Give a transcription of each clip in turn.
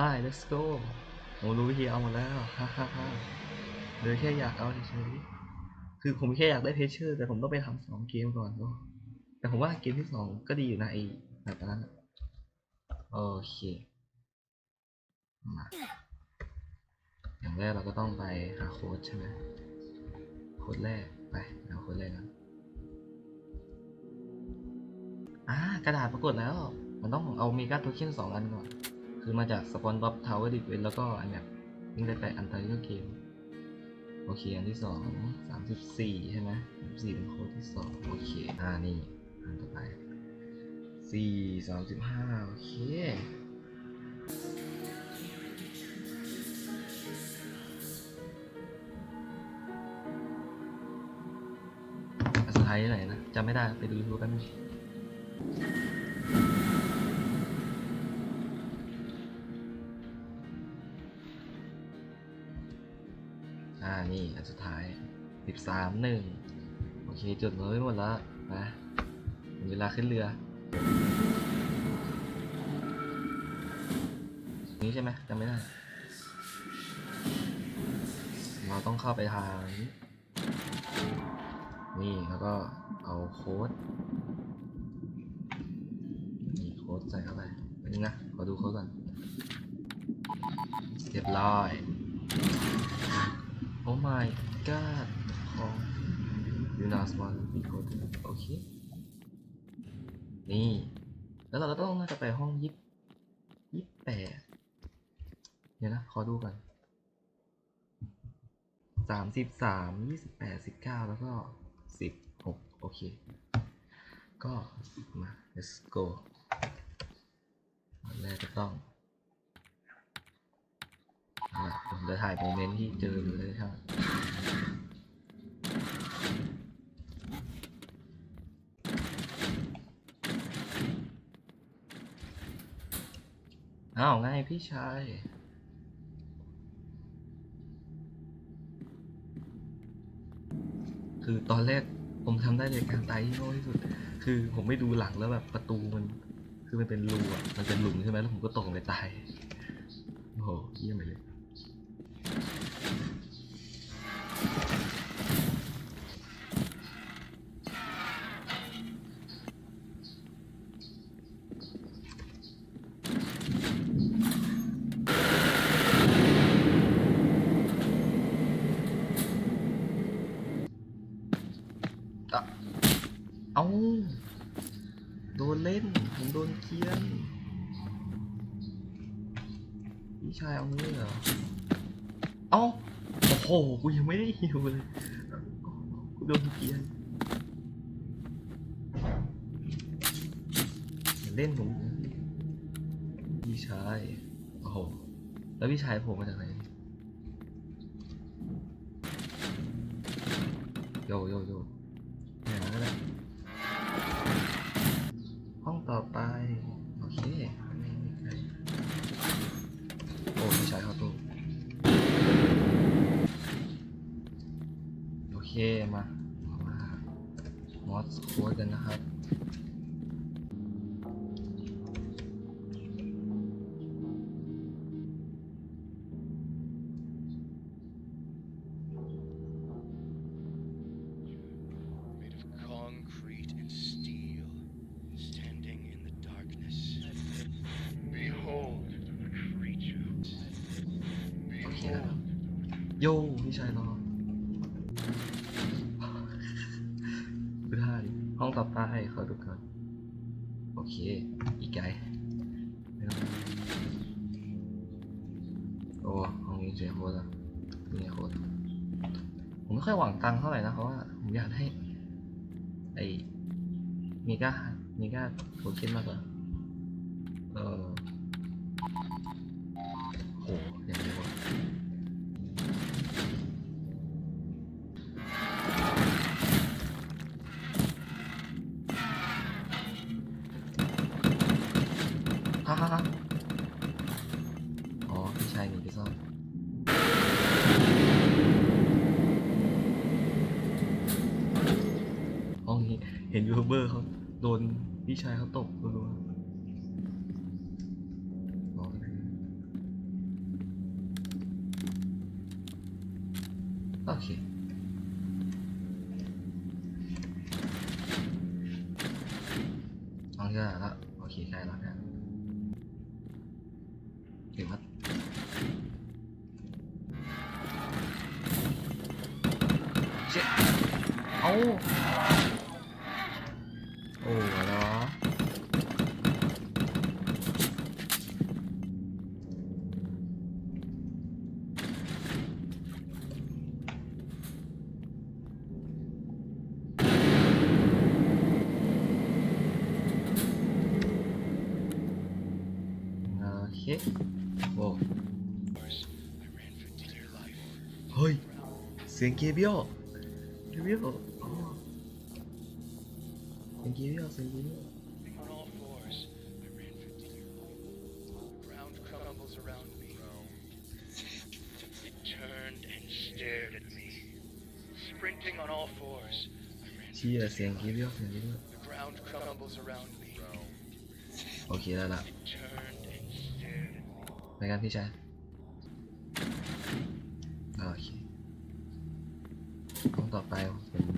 ไป let's go โอ้รู้วิธีเอาหมดแล้วฮ่าฮ่าฮ่าเดี๋ยวแค่อยากเอาเฉยๆคือผมแค่อยากได้เพชเชอร์ แต่ผมต้องไปทำสองเกมก่อนเนาะแต่ผมว่าเกมที่สองก็ดีอยู่นะไอ้แบบนั้นอะโอเคมาอย่างแรกเราก็ต้องไปหาโค้ดใช่ไหมโค้ดแรกไปเอาโค้ดแรกกันอ่ากระดาษปรากฏแล้ว มันต้องเอามีการ์โทเค็นสองอันก่อน คือมาจากสปอนบ๊อบทาวเวอร์ดิเวนแล้วก็อันเนี้ยยิ่งได้ไปอันไทเกอร์เกมโอเค อันที่สองสามสิบสี่ใช่ไหมสามสี่เป็นโค้ดที่สองโอเค อ่า นี่ อันต่อไปสี่สามสิบห้าโอเคอันสุดท้ายไหนนะจำไม่ได้ ไปดูยูทูบกันงอ่า นี่อันสุดท้ายสิบสามหโอเค จดไว้หมดแล้วนะเวลาขึ้นเรือ นี้ใช่ไหมจำไม่ได้ เราต้องเข้าไปทาง นี่แล้วก็เอาโค้ด นี่โค้ดใส่เข้าไปไปนึงนะ ขอดูโค้ดก่อนเรียบร้อย โอ้ my god ของยูนาสมาร์ทโค้ดโอเค นี่ แล้วเราก็ต้องน่าจะไปห้องยิบยิบแปดเดี๋ยวนะ ขอดูก่อนสามสิบสามยี่สิบแปดสิบเก้าแล้วก็สิบหกโอเค ก็มา let's go แรกก็ต้อง ผมจะถ่ายโมเมนต์ที่เจอเลยครับอ้าวไงพี่ชายคือตอนแรกผมทำได้เลยการตายที่โง่ที่สุด คือผมไม่ดูหลังแล้วแบบประตูมัน คือมันเป็นรูอะ มันเป็นหลุมใช่ไหมแล้วผมก็ตกลงไปตาย โอ้โหเยี่ยมไปเลย อะเอาโดนเล่น ผมโดนเคียนพี่ชายเอางี้เหรอ เอาโอ้โห กูยังไม่ได้หิวเลย กูโดนเคียนเล่นผมพี่ชาย โอ้โห แล้วพี่ชายผมมาจากไหนโยโยโย มาเอามา มอสโค้ดกันนะครับ made of concrete and steel, standing in the darkness. Behold the creature. โอเคนะ Behold โยพี่ชายรอ เค อีกไกลไม่ต้องโอ้ห้องนี้เสียโคตรอะนี่โคตรผมไม่ค่อยหวังตังค์เท่าไหร่นะเพราะว่าผมอยากให้ไอ้มีก้ามีก้าโทเค็นมากกว่าเออ หนไปซ่อนห้องนี้เห็นยูทูบเบอร์เขาโดนพี่ชายเขาตบรัวโอเคเอาเชื่องละโอเคใช่แล้วนะเดี๋ยวครัด อาโอ้อะไรวะโอเคโอ้ course, I ran for dear life. เฮ้ยเสียงเกเบียลเกเบียล อ๋อเสียงเกเบียลเสียงเกเบียล On all fours, I ran for dear life. The ground crumbles around me. It turned and stared at me. Sprinting on all fours, I ran เชี่ยเสียงเกเบียลเสียงเกเบียล The ground crumbles around me. โอเคแล้วล่ะ It turned and stared at me. ไปกันพี่ชายโอเคห้องต่อไปเป็นโอ้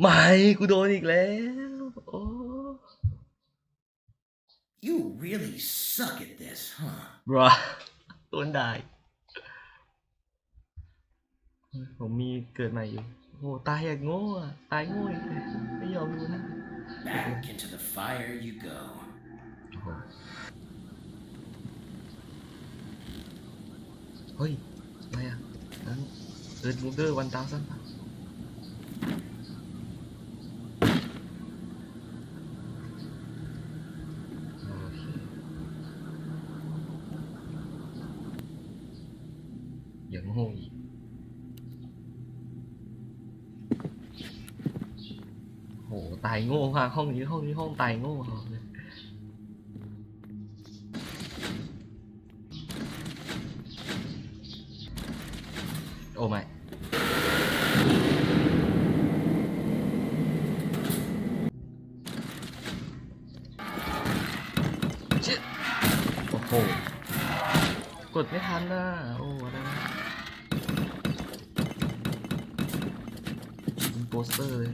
ไม่กูโดนอีกแล้ว โอ้ You really suck at this, huh? บราโดนได้ ผมมีเกิดใหม่อยู่ โอ้ตายอย่างโง่อะตายโง่อีกเลยไม่ยอมดูนะ Back into the fire you go. โอ้โหเฮ้ยอะไรอะนั้นเอิร์ดบูเดอร์วันตาสั้นปะโอเคอย่างโง่อีกโห ตายโง่มากห้องนี้ห้องนี้ห้องตายโง่เลยโอ้ไม่ชิโอ้โหกดไม่ทันนะโอ้อะไรนะยิงโปสเตอร์เลย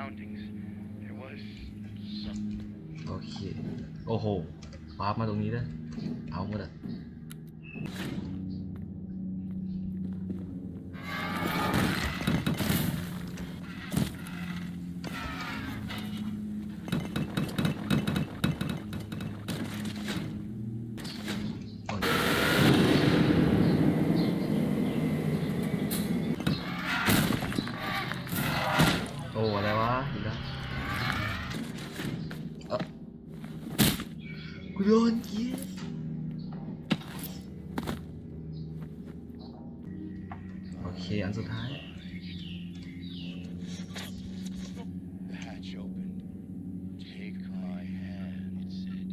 surroundings. There was something. โอเคโอ้โหวาร์ปมาตรงนี้ด้วยเอาหมดอะ กูโดนเกี้ยโอเค อันสุดท้าย The hatch opened. Take my hand, it said.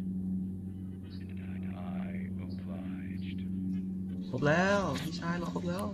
And I obliged. ครบแล้ว พี่ชายเราครบแล้ว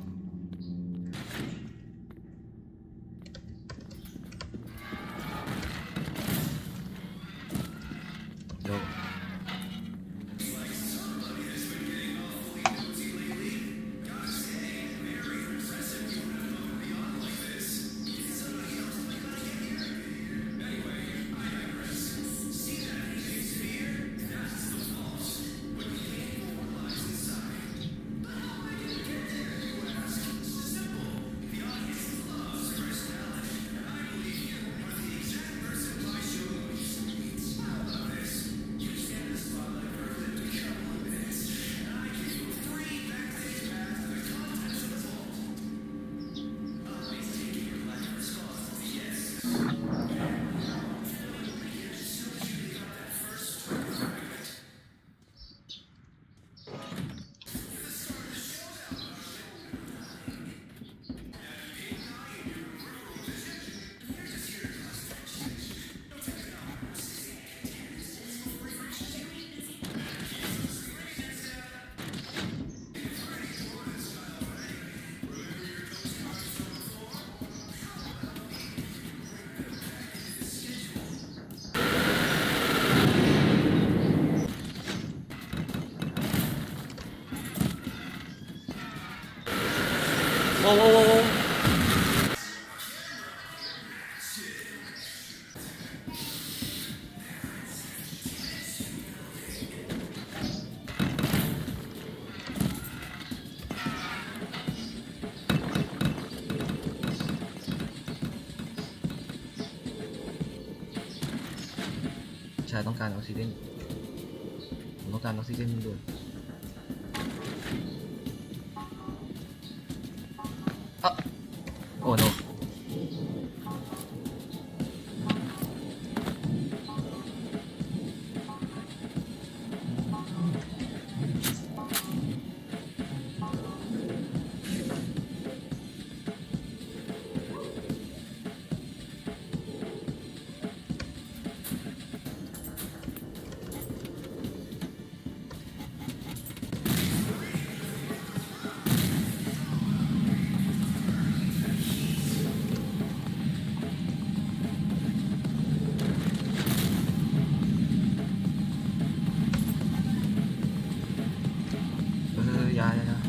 ชายต้องการออกซิเจนผมต้องการออกซิเจนด่วน เออ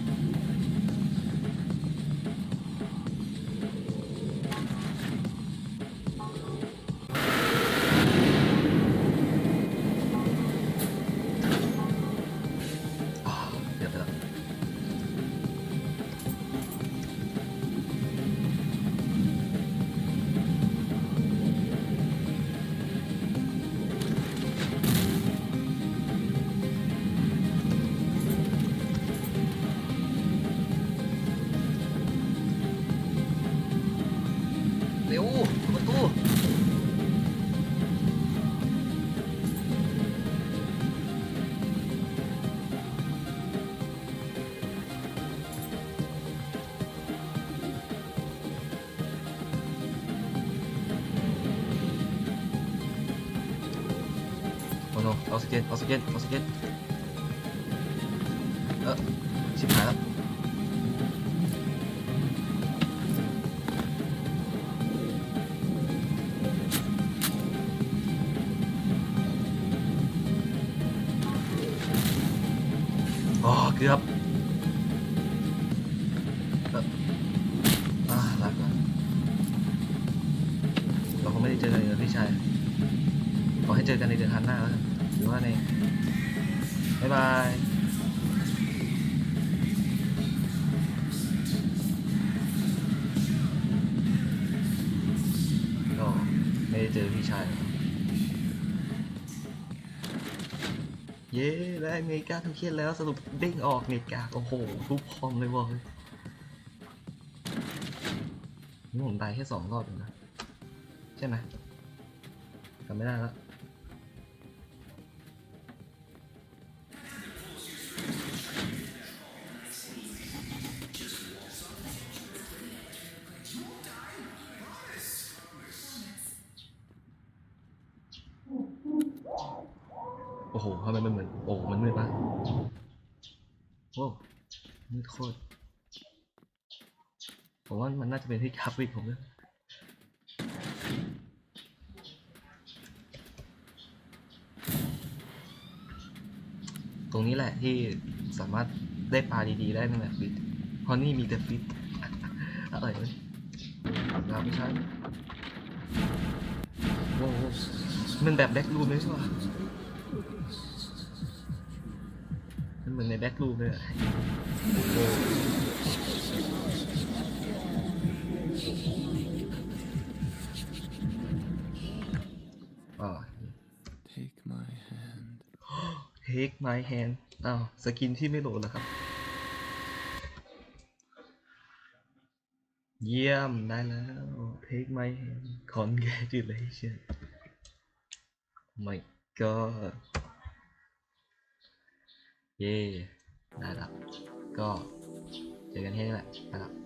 นออกซิเจนออกซิเจนออกซิเจนเออชิบหายแล้วอ๋อเกือบเอ่ออ่าลาก่อนเราคงไม่ได้เจอกันอีกแล้วพี่ชาย ขอให้เจอกันในเดือนธันหน้าแล้วกัน หรือว่าในบ๊ายบายก็ไม่ได้เจอพี่ชายเย้ได้เมกาทุกเขียนแล้วสรุปเด้งออกเมกาโอ้โหทุบคอมเลยบอกเลยนี่ผมตายแค่สองรอบเองนะ ใช่ไหมจำไม่ได้แล้ว โคตร ผมว่ามันน่าจะเป็นที่กราฟิกผมเลยตรงนี้แหละที่สามารถได้ปลาดีๆได้นั่นแหละฟิตเพราะนี่มีแต่ฟิตอร่อยเลยเราไม่ใช่โอ้โหมันแบบแบ็กรูมเลยใช่ปะมั เหมือนในแบ็กรูมเลยอะโอ้อ่า Take my hand. take my hand อ้าว สกินที่ไม่โหลดแล้วครับ เยี่ยม ได้แล้ว take my hand congratulations oh my god เย่ได้แล้วก็เจอกันแค่นี้แหละไปละ